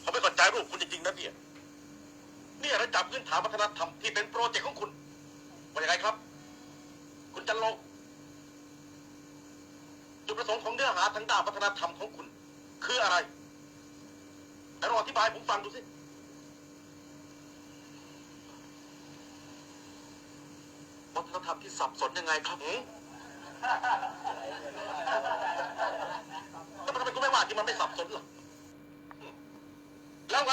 เขาไม่เข้าใจรูปคุณจริงๆนะเนี่ยนี่ระดับพื้นฐานวัฒนธรรมที่เป็นโปรเจกต์ของคุณว่ายังไงครับ คุณจันลงจุดประสงค์ของเนื้อหาทางด้านวัฒนธรรมของคุณ คืออะไรแต่ลองอธิบายให้ผมฟังดูสิวัฒนธรรมที่สับสนยังไงครับ หืมแล้วมันทำไม่ว่าที่มันไม่สับสนล่ะหืมแล้วไง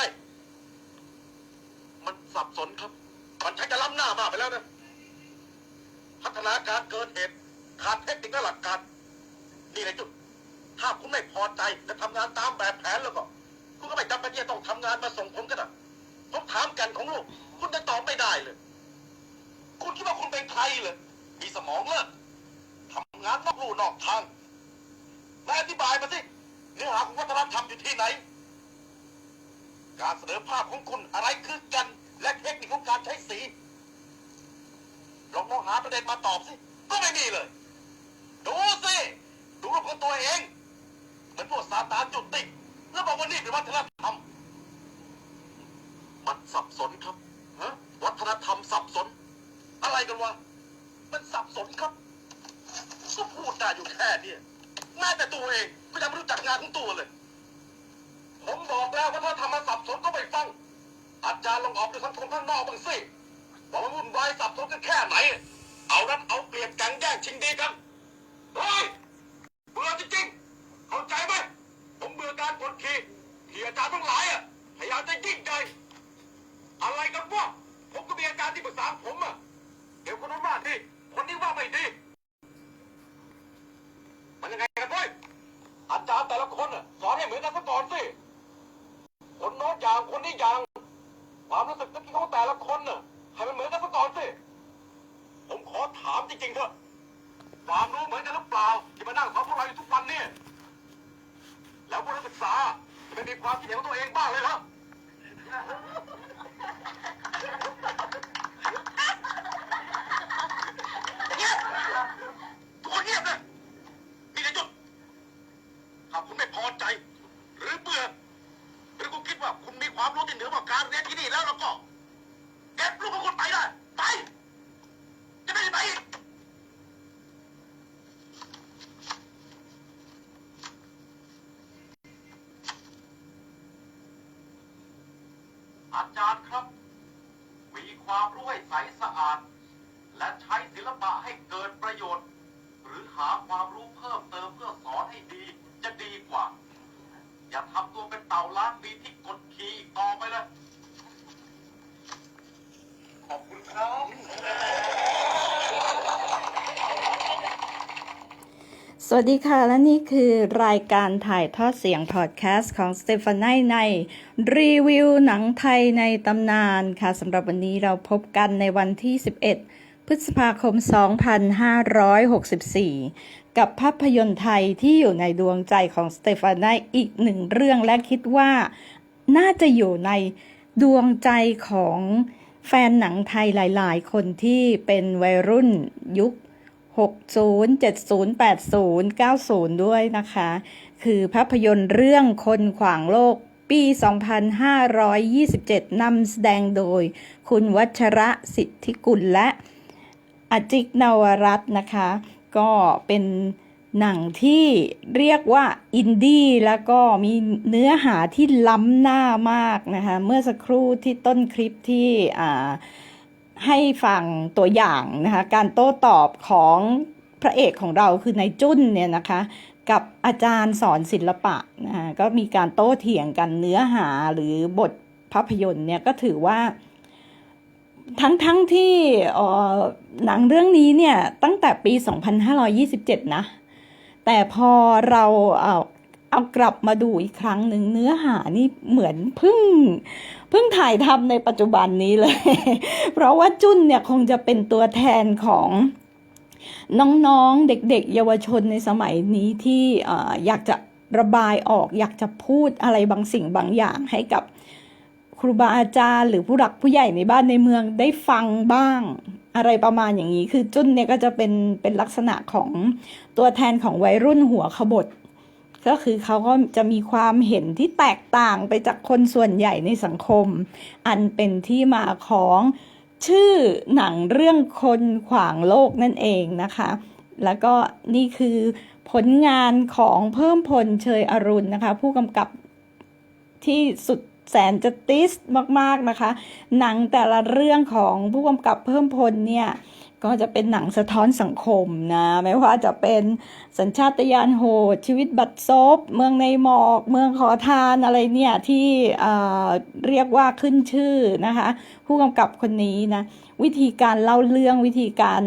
มันสับสนครับ มันชักจะล้ำหน้ามากไปแล้วนะ พัฒนาการเกินเหตุขาดเทคนิคและหลักการ นี่เลยจุด ถ้าคุณไม่พอใจจะทำงานตามแบบแผนแล้วก็ คุณก็ไม่จำเป็นที่จะต้องทำงานมาส่งผมก็ได้ผมถามกันของลูก คุณจะตอบไม่ได้เลย คุณคิดว่าคุณเป็นใครเหรอมีสมองเหรอทำงานนอกลู่นอกทางนาอธิบายมาสิ เนื้อหาของวัฒนธรรมอยู่ที่ไหน การเสนอภาพของคุณอะไรคือกัน และเทคนิคของการใช้สีลองมองหาประเด็นมาตอบสิ ก็ไม่มีเลย ดูสิ ดูรูปของตัวเอง เหมือนพวกซาตานจุดติกแล้วบอกว่านี่เป็นวัฒนธรรม มันสับสนครับฮะวัฒนธรรมสับสน อะไรกันวะ มันสับสนครับ ก็พูดได้อยู่แค่นี้แม้แต่ตัวเอง ยังไม่รู้จักงานของตัวเลย ผมบอกแล้วว่าถ้าทำมาสับสนก็ไม่ฟัง อาจารย์ลองออกไปสังคมข้างนอกบ้างสิว่ามันวุ่นวายสับสนกันแค่ไหน เอานั้นเอาเปรียบกันแย่งชิงดีกันเฮ้ยเบื่อจริงๆเข้าใจไหมผมเบื่อการกดขี่ที่อาจารย์ทั้งหลายอะพยายามจะยิ่งใหญ่อะไรกันวะผมก็มีอาจารย์ที่ปรึกษาผมอะเดี๋ยวคนนั้นว่าดีคนนี้ว่าไม่ดี มันยังไงกันเว้ยอาจารย์แต่ละคนอะสอนให้เหมือน ก่อนสิคนโน้นอย่างคนนี้อย่างความรู้สึกนึกคิดของแต่ละคนน่ะให้มันเหมือนกันซะก่อนสิผมขอถามจริงๆเถอะ ความรู้เหมือนกันหรือเปล่า ที่มานั่งสอนพวกเราอยู่ทุกวันเนี่ย แล้วพวกนักศึกษาจะไม่มีความคิดเห็นของตัวเองบ้างเลยเหรอ เงียบทุกคนเงียบเลยมีอะไรจุดถ้าคุณไม่พอใจ หรือเบื่อ หรือคุณคิดว่าคุณมีความรู้ที่เหนือกว่าการเรียนที่นี่แล้วแล้วก็ เก็บลูกของคุณไปได้ ไป จะไม่ได้ไปอีก อาจารย์ครับ มีความรู้ให้ใสสะอาด และใช้ศิลปะให้เกิดประโยชน์ หรือหาความรู้เพิ่มเติมเพื่อสอนให้ดีจะดีกว่า อย่าทำตัวเป็นเต่าล้านปีที่กดขี่อีกต่อไปเลย ขอบคุณครับ ส วัสดีค่ะ และนี่คือรายการถ่ายทอดเสียงพอดแคสต์ของสเตฟานีในรีวิวหนังไทยในตำนานค่ะสำหรับวันนี้เราพบกันในวันที่ 11 พฤษภาคม 2564 กับภาพยนตร์ไทยที่อยู่ในดวงใจของสเตฟานีอีกหนึ่งเรื่องและคิดว่าน่าจะอยู่ในดวงใจของแฟนหนังไทยหลาย ๆ คนที่เป็นวัยรุ่นยุค 60 70 80 90 ด้วยนะคะ คือภาพยนตร์เรื่องคนขวางโลกปี 2527 นำแสดงโดย คุณวัชระสิทธิกุลและอจิกนวรัตน์นะคะ ก็เป็นหนังที่เรียกว่าอินดี้แล้วก็มีเนื้อหาที่ล้ำหน้ามากนะคะ เมื่อสักครู่ที่ต้นคลิปที่อ่า ให้ฟังตัวอย่างนะคะการโต้ตอบของพระเอกของเราคือนายจุ้นเนี่ยนะคะกับอาจารย์สอนศิลปะนะคะก็มีการโต้เถียงกันเนื้อหาหรือบทภาพยนตร์เนี่ยก็ถือว่า ทั้งทั้งที่อ่อหนังเรื่องนี้เนี่ยตั้งแต่ปี 2527 นะ แต่พอเราเอา เอากลับมาดูอีกครั้งหนึ่งเนื้อหานี่เหมือนเพิ่งเพิ่งถ่ายทำในปัจจุบันนี้เลย เพราะว่าจุ้นเนี่ยคงจะเป็นตัวแทนของน้องๆ เด็กๆ เยาวชนในสมัยนี้ที่อยากจะระบายออก อยากจะพูดอะไรบางสิ่งบางอย่างให้กับครูบาอาจารย์ หรือผู้หลักผู้ใหญ่ในบ้านในเมืองได้ฟังบ้าง อะไรประมาณอย่างนี้ คือจุ้นเนี่ยก็จะเป็นเป็นลักษณะของตัวแทนของวัยรุ่นหัวขบถ ก็คือเขาก็จะมีความเห็นที่แตกต่างไปจากคนส่วนใหญ่ในสังคม อันเป็นที่มาของชื่อหนังเรื่องคนขวางโลกนั่นเองนะคะ แล้วก็นี่คือผลงานของเพิ่มพลเชยอรุณนะคะ ผู้กำกับที่สุดแสนจะติสมาก ๆ นะคะ หนังแต่ละเรื่องของผู้กำกับเพิ่มพลเนี่ย ก็จะเป็นหนังสะท้อนสังคมนะไม่ว่าจะเป็นสัญชาตญาณโหด ชีวิตบัดซบ เมืองในหมอก เมืองขอทานอะไรเนี่ยที่เรียกว่าขึ้นชื่อนะคะ ผู้กำกับคนนี้นะวิธีการเล่าเรื่องวิธีการ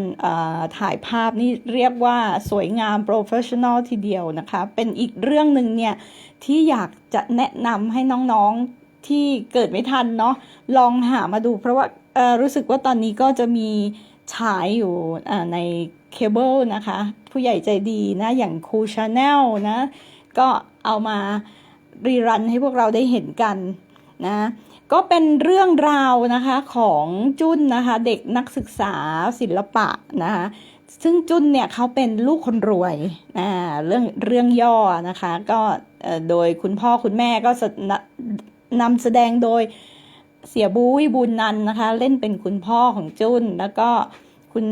ถ่ายภาพนี่เรียกว่าสวยงามโปรเฟชชั่นอลทีเดียวนะคะ เป็นอีกเรื่องหนึ่งเนี่ยที่อยากจะแนะนำให้น้องๆที่เกิดไม่ทันเนาะลองหามาดูเพราะว่ารู้สึกว่าตอนนี้ก็จะมี ฉายอยู่ในเคเบิลนะคะ ผู้ใหญ่ใจดีนะ อย่างครูชาแนลนะ ก็เอามารีรันให้พวกเราได้เห็นกันนะ ก็เป็นเรื่องราวนะคะของจุนนะคะ เด็กนักศึกษาศิลปะนะคะซึ่งจุนเนี่ยเขาเป็นลูกคนรวยอ่าเรื่องเรื่องย่อนะคะ ก็โดยคุณพ่อคุณแม่ก็นำแสดงโดย เสียบุ้ยบุญนันนะคะ เล่นเป็นคุณพ่อของจุนแล้วก็คุณ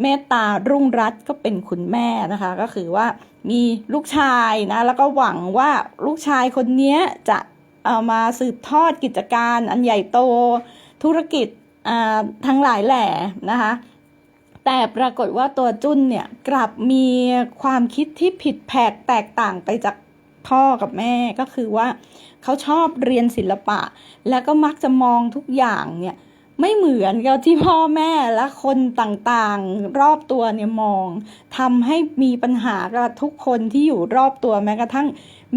เมตตารุ่งรัตก็เป็นคุณแม่นะคะ ก็คือว่ามีลูกชายนะแล้วก็หวังว่าลูกชายคนนี้จะเอามาสืบทอดกิจการอันใหญ่โตธุรกิจอ่าทั้งหลายแหล่นะคะ แต่ปรากฏว่าตัวจุนเนี่ยกลับมีความคิดที่ผิดแผกแตกต่างไปจาก พ่อกับแม่ก็คือว่าเขาชอบเรียนศิลปะ แล้วก็มักจะมองทุกอย่างเนี่ยไม่เหมือนกับที่พ่อแม่และคนต่างๆ รอบตัวเนี่ยมองทำให้มีปัญหากับทุกคนที่อยู่รอบตัวแม้กระทั่ง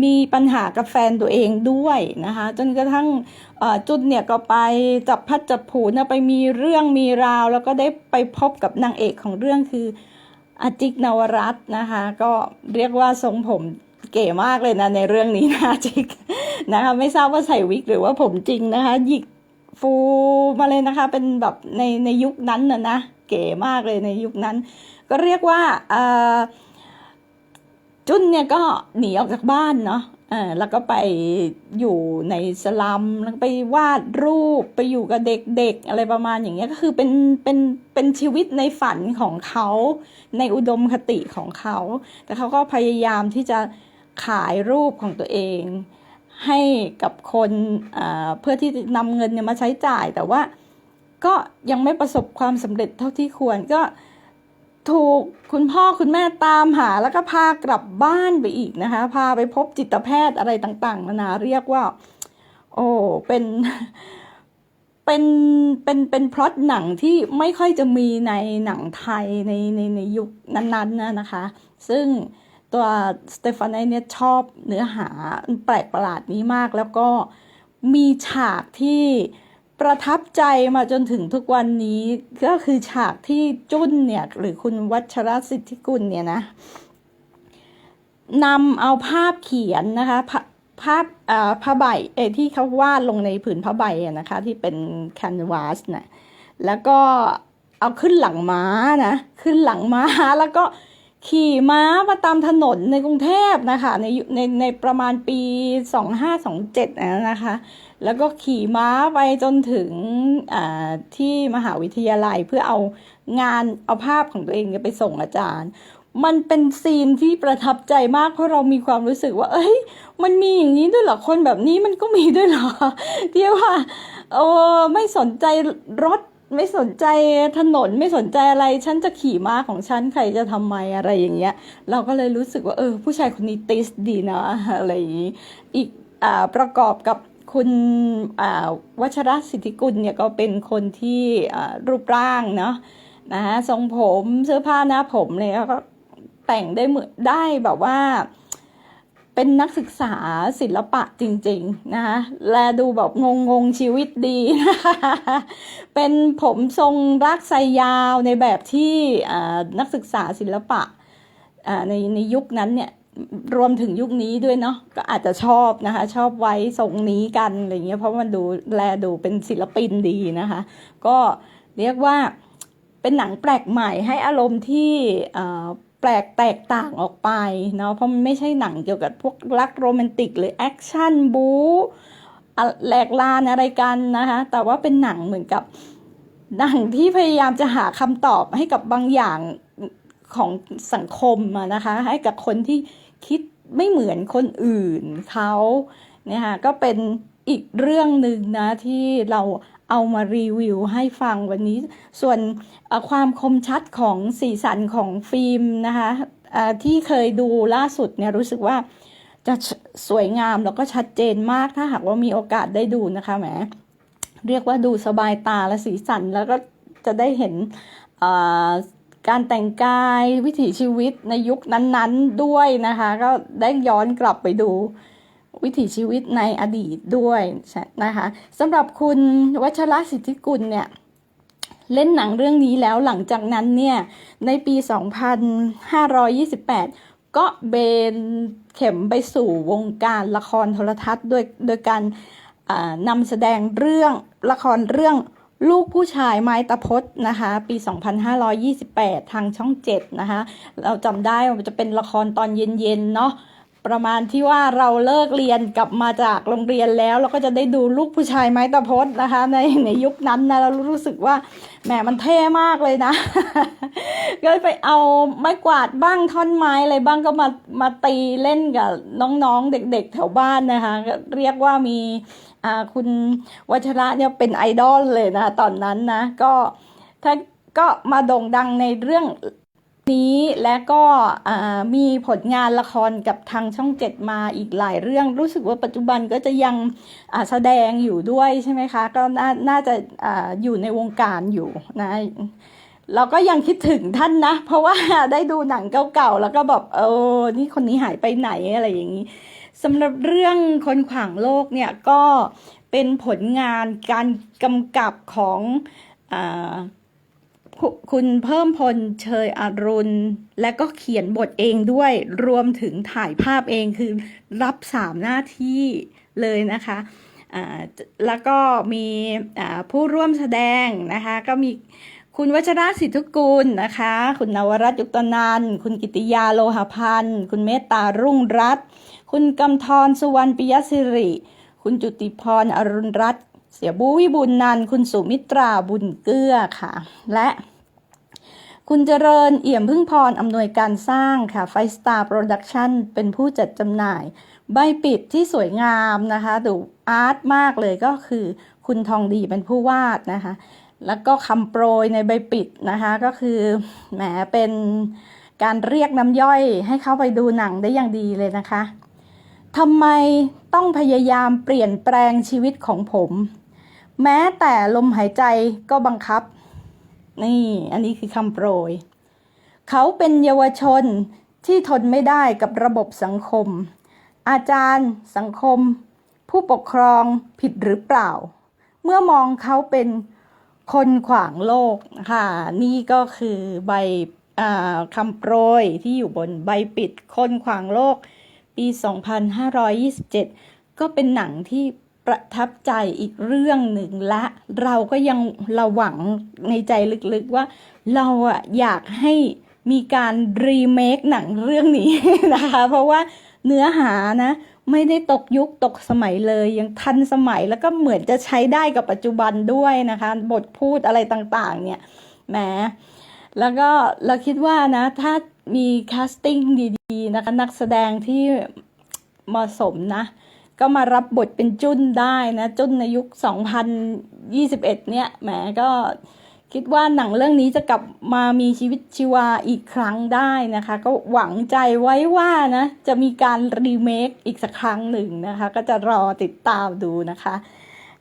มีปัญหากับแฟนตัวเองด้วยนะคะจนกระทั่งจุดเนี่ยก็ไปจับพัดจับผูนะไปมีเรื่องมีราว แล้วก็ได้ไปพบกับนางเอกของเรื่องคืออาจิกนวรัตน์นะคะก็เรียกว่าทรงผม เก๋มากเลยนะในเรื่องนี้นะจิกนะคะไม่ทราบว่าใส่วิกหรือว่าผมจริงนะคะ หยิกฟูมาเลยนะคะ เป็นแบบในในยุคนั้นนะนะเก๋มากเลยในยุคนั้น ก็เรียกว่าจุนเนี่ยก็หนีออกจากบ้านเนาะแล้วก็ไปอยู่ในสลัมแล้วไปวาดรูปไปอยู่กับเด็กๆ อะไรประมาณอย่างเงี้ยก็คือเป็นเป็นเป็นชีวิตในฝันของเขาในอุดมคติของเขา แต่เขาก็พยายามที่จะ ขายรูปของตัวเอง ให้กับคนเพื่อที่จะนำเงินเนี่ยมาใช้จ่ายแต่ว่าก็ยังไม่ประสบความสำเร็จเท่าที่ควรก็ถูกคุณพ่อคุณแม่ตามหาแล้วก็พากลับบ้านไปอีกนะคะ พาไปพบจิตแพทย์อะไรต่างๆนานาเรียกว่า โอ้เป็นเป็นเป็นเป็นพล็อตหนังที่ไม่ค่อยจะมีในหนังไทยในในในยุคนั้นๆนะนะคะ ซึ่ง ตัวสเตฟานเนี่ยชอบเนื้อหาแปลกประหลาดนี้มาก แล้วก็มีฉากที่ประทับใจมาจนถึงทุกวันนี้ก็คือฉากที่จุ้นเนี่ยหรือคุณวัชรสิทธิกุลเนี่ยนะนำเอาภาพเขียนนะคะภาพผ้าใบเอที่เขาวาดลงในผืนผ้าใบนะคะ ที่เป็นแคนวาสนะแล้วก็เอาขึ้นหลังม้านะ ขึ้นหลังม้าแล้วก็ ขี่ม้ามาตามถนนในกรุงเทพนะคะในยุในในประมาณปี 2527นะนะคะ แล้วก็ขี่ม้าไปจนถึงอ่าที่มหาวิทยาลัยเพื่อเอางานเอาภาพของตัวเองไปส่งอาจารย์ มันเป็นซีนที่ประทับใจมากเพราะเรามีความรู้สึกว่า เอ้ย มันมีอย่างนี้ด้วยเหรอคนแบบนี้มันก็มีด้วยเหรอที่ว่าเออไม่สนใจรถ ไม่สนใจถนนไม่สนใจอะไร ฉันจะขี่ม้าของฉันใครจะทำไมอะไรอย่างเงี้ย เราก็เลยรู้สึกว่าเออ ผู้ชายคนนี้ติสดีนะอะไรอย่างงี้ อีกอ่าประกอบกับคุณอ่าวัชรสิทธิกุลเนี่ยก็เป็นคนที่อ่ารูปร่างเนาะนะฮะทรงผมเสื้อผ้าหน้าผมเลยก็แต่งได้เหมือนได้แบบว่า เป็นนักศึกษาศิลปะจริงๆนะคะและดูแบบงงงๆชีวิตดีนะคะเป็นผมทรงรักไซยาวในแบบที่นักศึกษาศิลปะในในยุคนั้นเนี่ยรวมถึงยุคนี้ด้วยเนาะก็อาจจะชอบนะคะ ชอบไว้ทรงนี้กันอะไรเงี้ยเพราะมันดูแลดูเป็นศิลปินดีนะคะ ก็เรียกว่าเป็นหนังแปลกใหม่ให้อารมณ์ที่ แปลกแตกต่างออกไปเนาะเพราะมันไม่ใช่หนังเกี่ยวกับพวกรักโรแมนติกหรือแอคชั่นบู๊อะแหลกลานอะไรกันนะคะ แต่ว่าเป็นหนังเหมือนกับหนังที่พยายามจะหาคำตอบให้กับบางอย่างของสังคมนะคะ ให้กับคนที่คิดไม่เหมือนคนอื่นเขาเนี่ยค่ะก็เป็นอีกเรื่องหนึ่งนะที่เรา เอามารีวิวให้ฟังวันนี้ ส่วนความคมชัดของสีสันของฟิล์มนะคะที่เคยดูล่าสุดเนี่ยรู้สึกว่าจะสวยงามแล้วก็ชัดเจนมากถ้าหากว่ามีโอกาสได้ดูนะคะแหมเรียกว่าดูสบายตาและสีสันแล้วก็จะได้เห็นการแต่งกายวิถีชีวิตในยุคนั้นๆด้วยนะคะ ก็ได้ย้อนกลับไปดู วิถีชีวิตในอดีตด้วยนะคะสำหรับคุณวัชรสิทธิกุลเนี่ยเล่นหนังเรื่องนี้แล้วหลังจากนั้นเนี่ยในปี 2528 ก็เบนเข็มไปสู่วงการละครโทรทัศน์โดยโดยการนำแสดงเรื่องละครเรื่องลูกผู้ชายไม้ตะพดนะคะปี 2528 ทางช่อง 7 นะคะเราจำได้ว่ามันจะเป็นละครตอนเย็นๆเนาะ ประมาณที่ว่าเราเลิกเรียนกลับมาจากโรงเรียนแล้ว เราก็จะได้ดูลูกผู้ชายไม้ตะพดนะคะ ในในยุคนั้นนะเรารู้สึกว่าแหมมันเท่มากเลยนะก็เลยไปเอาไม้กวาดบ้างท่อนไม้อะไรบ้างก็มามาตีเล่นกับน้องๆ เด็กๆ แถวบ้านนะคะ เรียกว่ามีคุณวัชระเนี่ยเป็นไอดอลเลยนะตอนนั้นนะ ก็ถ้าก็มาโด่งดังในเรื่อง นี้และก็มีผลงานละครกับทางช่องเจ็ดมาอีกหลายเรื่อง รู้สึกว่าปัจจุบันก็จะยังแสดงอยู่ด้วยใช่ไหมคะ ก็น่าน่าจะออยู่ในวงการอยู่นะเราก็ยังคิดถึงท่านนะ เพราะว่าได้ดูหนังเก่าๆแล้วก็แบบเออนี่คนนี้หายไปไหนอะไรอย่างนี้สำหรับเรื่องคนขวางโลกเนี่ยก็เป็นผลงานการกำกับของอ คุคุณเพิ่มพลเชยอรุณ และก็เขียนบทเองด้วยรวมถึงถ่ายภาพเองคือรับสามหน้าที่เลยนะคะแล้วก็มีผู้ร่วมแสดงนะคะ ก็มีคุณวัชระสิทธิกุลนะคะ คุณนวรัตยุตนันคุณกิติยาโลหพันธ์คุณเมตตารุ่งรัตน์คุณกำธรสุวรรณปิยสิริ คุณจุติพรอรุณรัตน์ เสียบูวิบุญนันคุณสุมิตราบุญเกื้อค่ะ และคุณเจริญเอี่ยมพึ่งพรอำนวยการสร้างค่ะไฟสตาร์โปรดักชันเป็นผู้จัดจำหน่าย ใบปิดที่สวยงามนะคะดูอาร์ตมากเลยก็คือ คุณทองดีเป็นผู้วาดนะคะ แล้วก็คำโปรยในใบปิดนะคะก็คือแหมเป็นการเรียกน้ำย่อยให้เข้าไปดูหนังได้อย่างดีเลยนะคะทำไมต้องพยายามเปลี่ยนแปลงชีวิตของผม แม้แต่ลมหายใจก็บังคับ นี่อันนี้คือคำโปรย เขาเป็นเยาวชนที่ทนไม่ได้กับระบบสังคม อาจารย์ สังคม ผู้ปกครองผิดหรือเปล่า เมื่อมองเขาเป็นคนขวางโลกค่ะ นี่ก็คือใบอคำโปรยที่อยู่บนใบปิดคนขวางโลก ปี 2527 ก็เป็นหนังที่ ประทับใจอีกเรื่องหนึ่งและ เราก็ยังเราหวังในใจลึกๆว่า เราอะอยากให้มีการรีเมคหนังเรื่องนี้นะคะ เพราะว่าเนื้อหานะ ไม่ได้ตกยุคตกสมัยเลย ยังทันสมัยแล้วก็เหมือนจะใช้ได้กับปัจจุบันด้วยนะคะ บทพูดอะไรต่างๆ เนี่ยแหมแล้วก็เราคิดว่านะ ถ้ามีแคสติ้งดีๆนะคะนักแสดงที่เหมาะสมนะ ก็มารับบทเป็นจุนได้นะ จุนในยุค 2021 เนี่ยแหมก็คิดว่าหนังเรื่องนี้จะกลับมามีชีวิตชีวาอีกครั้งได้นะคะ ก็หวังใจไว้ว่านะ จะมีการรีเมคอีกสักครั้งหนึ่งนะคะ ก็จะรอติดตามดูนะคะ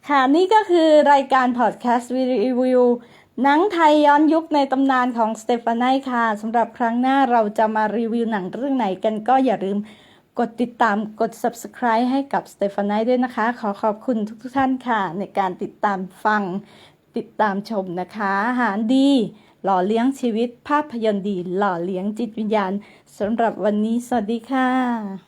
ค่ะนี่ก็คือรายการพอดแคสต์รีวิวหนังไทยย้อนยุคในตำนานของสเตฟานีค่ะสำหรับครั้งหน้าเราจะมารีวิวหนังเรื่องไหนกันก็อย่าลืม กดติดตามกด subscribe ให้กับสเตฟานีด้วยนะคะ ขอขอบคุณทุกทท่านค่ะ ในการติดตามฟัง ติดตามชมนะคะ อาหารดี หล่อเลี้ยงชีวิตภาพยนตร์ดี หล่อเลี้ยงจิตวิญญาณสำหรับวันนี้ สวัสดีค่ะ